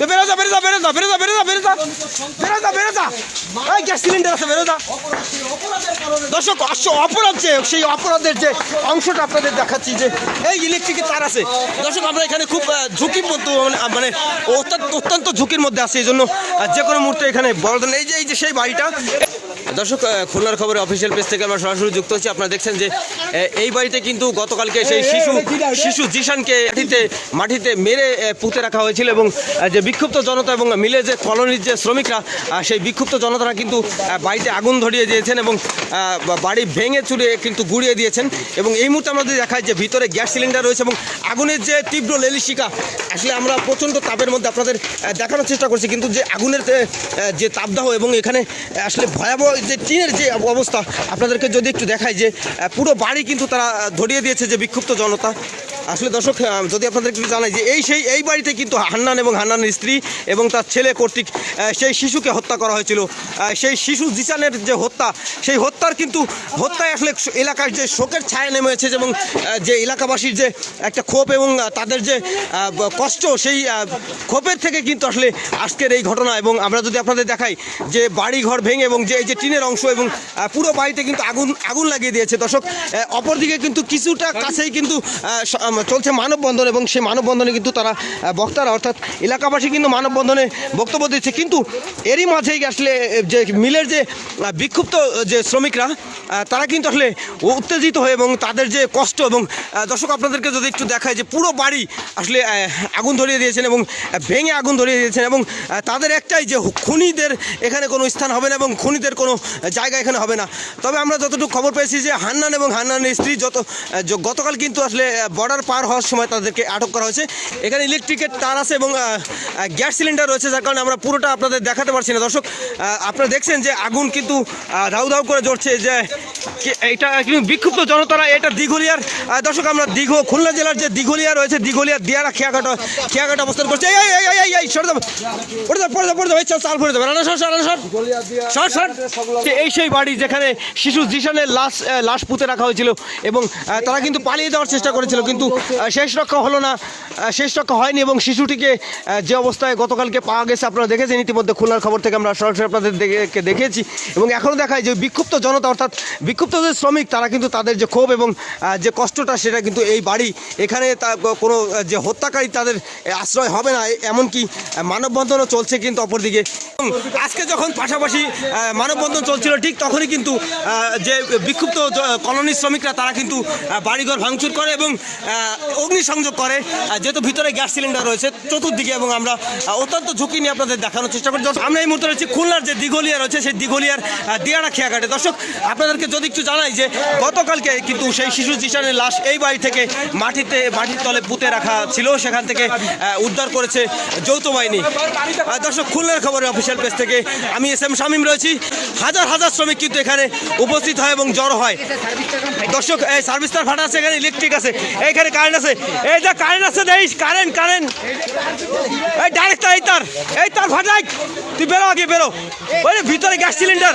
বেরো যা বেরো যা বেরো যা বেরো যা বেরো যা বেরো যা বেরো যা বেরো যা এই গ্যাস সিলিন্ডার আছে বেরো যা দর্শক অপরাধ যে সেই অপরাধের যে অংশটা আপনাদের দেখাচ্ছি যে এই ইলেকট্রিকের তার আছে। দর্শক আমরা এখানে খুব ঝুঁকির মধ্যে মানে, মানে অত্যন্ত অত্যন্ত ঝুঁকির মধ্যে আছে। এই জন্য যে কোনো মুহূর্তে এখানে বড় এই যে এই যে সেই বাড়িটা দর্শক খুলনার খবরের অফিসিয়াল পেজ থেকে আমরা সরাসরি যুক্ত হচ্ছি। আপনারা দেখছেন যে এই বাড়িতে কিন্তু গতকালকে সেই শিশু শিশু জিশানকে মাটিতে মাটিতে মেরে পুঁতে রাখা হয়েছিল এবং যে বিক্ষুব্ধ জনতা এবং মিলে যে কলোনির যে শ্রমিকরা সেই বিক্ষুব্ধ জনতারা কিন্তু বাড়িতে আগুন ধরিয়ে দিয়েছেন এবং বাড়ি ভেঙে চুরে কিন্তু গুড়িয়ে দিয়েছেন। এবং এই মুহূর্তে আমরা যদি দেখাই যে ভিতরে গ্যাস সিলিন্ডার রয়েছে এবং আগুনের যে তীব্র লেলিশিকা আসলে আমরা প্রচণ্ড তাপের মধ্যে আপনাদের দেখানোর চেষ্টা করছি। কিন্তু যে আগুনের যে, তাপদাহ এবং এখানে আসলে ভয়াবহ যে টিনের যে অবস্থা, আপনাদেরকে যদি একটু দেখায় যে পুরো বাড়ি কিন্তু তারা ধরিয়ে দিয়েছে যে বিক্ষুব্ধ জনতা। আসলে দর্শক যদি আপনাদের একটু জানাই যে এই সেই, এই বাড়িতে কিন্তু হান্নান এবং হান্নানের স্ত্রী এবং তার ছেলে কর্তৃক সেই শিশুকে হত্যা করা হয়েছিল। সেই শিশু জিসানের যে হত্যা, সেই হত্যার কিন্তু, হত্যায় আসলে এলাকার যে শোকের ছায়া নেমে হয়েছে এবং যে এলাকাবাসীর যে একটা ক্ষোভ এবং তাদের যে কষ্ট, সেই ক্ষোভের থেকে কিন্তু আসলে আজকের এই ঘটনা এবং আমরা যদি আপনাদের দেখাই যে বাড়ি ঘর ভেঙে এবং যে এই যে টিনের অংশ এবং পুরো বাড়িতে কিন্তু আগুন আগুন লাগিয়ে দিয়েছে। দর্শক অপরদিকে কিন্তু কিছুটা কাছেই কিন্তু চলছে মানববন্ধন এবং সেই মানববন্ধনে কিন্তু তারা বক্তারা, অর্থাৎ এলাকাবাসী কিন্তু মানববন্ধনে বক্তব্য দিচ্ছে। কিন্তু এরই মাঝেই আসলে যে মিলের যে বিক্ষুব্ধ যে শ্রমিকরা তারা কিন্তু আসলে উত্তেজিত হয়ে এবং তাদের যে কষ্ট এবং দর্শক আপনাদেরকে যদি একটু দেখায় যে পুরো বাড়ি আসলে আগুন ধরিয়ে দিয়েছেন এবং ভেঙে আগুন ধরিয়ে দিয়েছেন এবং তাদের একটাই যে খুনিদের এখানে কোনো স্থান হবে না এবং খুনিদের কোনো জায়গা এখানে হবে না। তবে আমরা যতটুকু খবর পেয়েছি যে হান্নান এবং হান্নানের স্ত্রী যত গতকাল কিন্তু আসলে বর্ডার পার হওয়ার সময় তাদেরকে আটক করা হয়েছে। এখানে ইলেকট্রিকের তার আছে এবং গ্যাস সিলিন্ডার রয়েছে, যার কারণে আমরা পুরোটা আপনাদের দেখাতে পারছি না। দর্শক আপনারা দেখছেন যে আগুন কিন্তু ধাউ ধাউ করে জ্বরছে যে এইটা কিন্তু বিক্ষুব্ধ জনতারা এটা দিঘলিয়ার দর্শক আমরা দীঘ খুলনা জেলার যে দিঘলিয়া রয়েছে দিঘলিয়ার দিয়ারা খেয়াঘাটা খেয়াঘাটা অবস্থান করছে। এই এই এই এই এই সরে যাব পড়ে যাব পড়ে যাব পড়ে যাব এই চল চাল পড়ে যাবে। রানা সর সর রানা সর। সর সর। এই সেই বাড়ি যেখানে শিশু জিশানের লাশ লাশ পুঁতে রাখা হয়েছিল এবং তারা কিন্তু পালিয়ে যাওয়ার চেষ্টা করেছিল কিন্তু শেষ রক্ষা হলো না শেষ রক্ষা হয়নি এবং শিশুটিকে যে অবস্থায় গতকালকে পাওয়া গেছে আপনারা দেখেছেন ইতিমধ্যে খুলনার খবর থেকে আমরা সরাসরি আপনাদের দেখেছি এবং এখনও দেখায় যে বিক্ষুব্ধ জনতা অর্থাৎ বিক্ষুব্ধ যে শ্রমিক, তারা কিন্তু তাদের যে ক্ষোভ এবং যে কষ্টটা, সেটা কিন্তু এই বাড়ি। এখানে তা কোনো যে হত্যাকারী তাদের আশ্রয় হবে না এমনকি মানববন্ধনও চলছে কিন্তু অপরদিকে। আজকে যখন পাশাপাশি মানববন্ধন চলছিল, ঠিক তখনই কিন্তু যে বিক্ষুব্ধ কলোনি শ্রমিকরা, তারা কিন্তু বাড়িঘর ভাঙচুর করে এবং অগ্নিসংযোগ করে। যেহেতু ভিতরে গ্যাস সিলিন্ডার রয়েছে, চতুর্দিকে এবং আমরা অত্যন্ত ঝুঁকি নিয়ে আপনাদের দেখানোর চেষ্টা করি। আমরা এই মুহূর্তে রয়েছি খুলনার যে দিঘলিয়া রয়েছে, সেই দিঘলিয়ার দিয়ারা খেয়াঘাটে। দর্শক, আপনাদেরকে যদি একটু জানাই যে গতকালকে কিন্তু সেই শিশু জিশানের লাশ এই বাড়ি থেকে মাটিতে, মাটির তলে পুঁতে রাখা ছিল। সেখান থেকে উদ্ধার করেছে যৌথ বাহিনী। দর্শক, খুলনার খবরের অফিসিয়াল পেজ থেকে আমি এস এম শামীম রয়েছি। হাজার হাজার শ্রমিক কিন্তু এখানে উপস্থিত হয় এবং জড়ো হয়। দর্শক, এই সার্ভিস তার ফাটা আছে, এখানে ইলেকট্রিক আছে, এইখানে কারেন্ট আছে। এই যা কারেন্ট আছে দেখ কারেন্ট কারেন্ট এই ডাইরেক্ট তার এই তার এই তার ফাটাই তুই বেরো আগে, বেরো। ওই ভিতরে গ্যাস সিলিন্ডার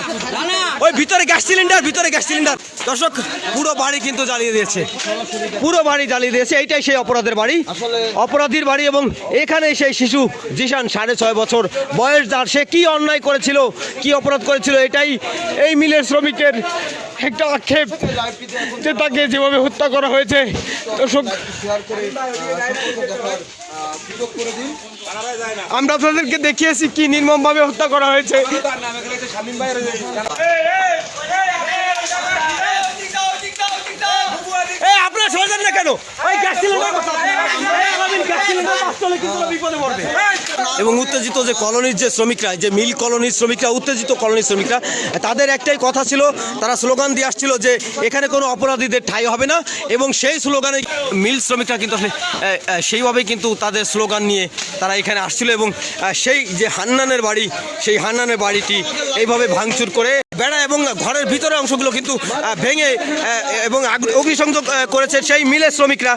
ওই ভিতরে গ্যাস সিলিন্ডার ভিতরে গ্যাস সিলিন্ডার। দর্শক পুরো বাড়ি কিন্তু জ্বালিয়ে দিয়েছে। পুরো বাড়ি জ্বালিয়ে দিয়েছে এইটাই সেই অপরাধের বাড়ি। অপরাধীর বাড়ি এবং এখানে সেই শিশু জিশান সাড়ে ছয় বছর বয়স যার সে কি অন্যায় করেছিল কি অপরাধ করেছিল এটাই এই মিলের শ্রমিকের একটা আক্ষেপ। যে তাকে যেভাবে হত্যা করা হয়েছে দর্শক। আমরা আপনাদেরকে দেখিয়েছি কি নির্মমভাবে হত্যা করা হয়েছে। এবং উত্তেজিত যে কলোনির যে শ্রমিকরা যে মিল কলোনির শ্রমিকরা উত্তেজিত কলোনির শ্রমিকরা তাদের একটাই কথা ছিল তারা স্লোগান দিয়ে আসছিল যে এখানে কোনো অপরাধীদের ঠাঁই হবে না এবং সেই স্লোগানে মিল শ্রমিকরা কিন্তু আসলে আহ, সেইভাবেই কিন্তু তাদের স্লোগান নিয়ে তারা এখানে আসছিল এবং সেই যে হান্নানের বাড়ি সেই হান্নানের বাড়িটি এইভাবে ভাঙচুর করে বেড়া এবং ঘরের ভিতরে অংশগুলো কিন্তু ভেঙে এবং অগ্নিসংযোগ করেছে সেই মিলে শ্রমিকরা।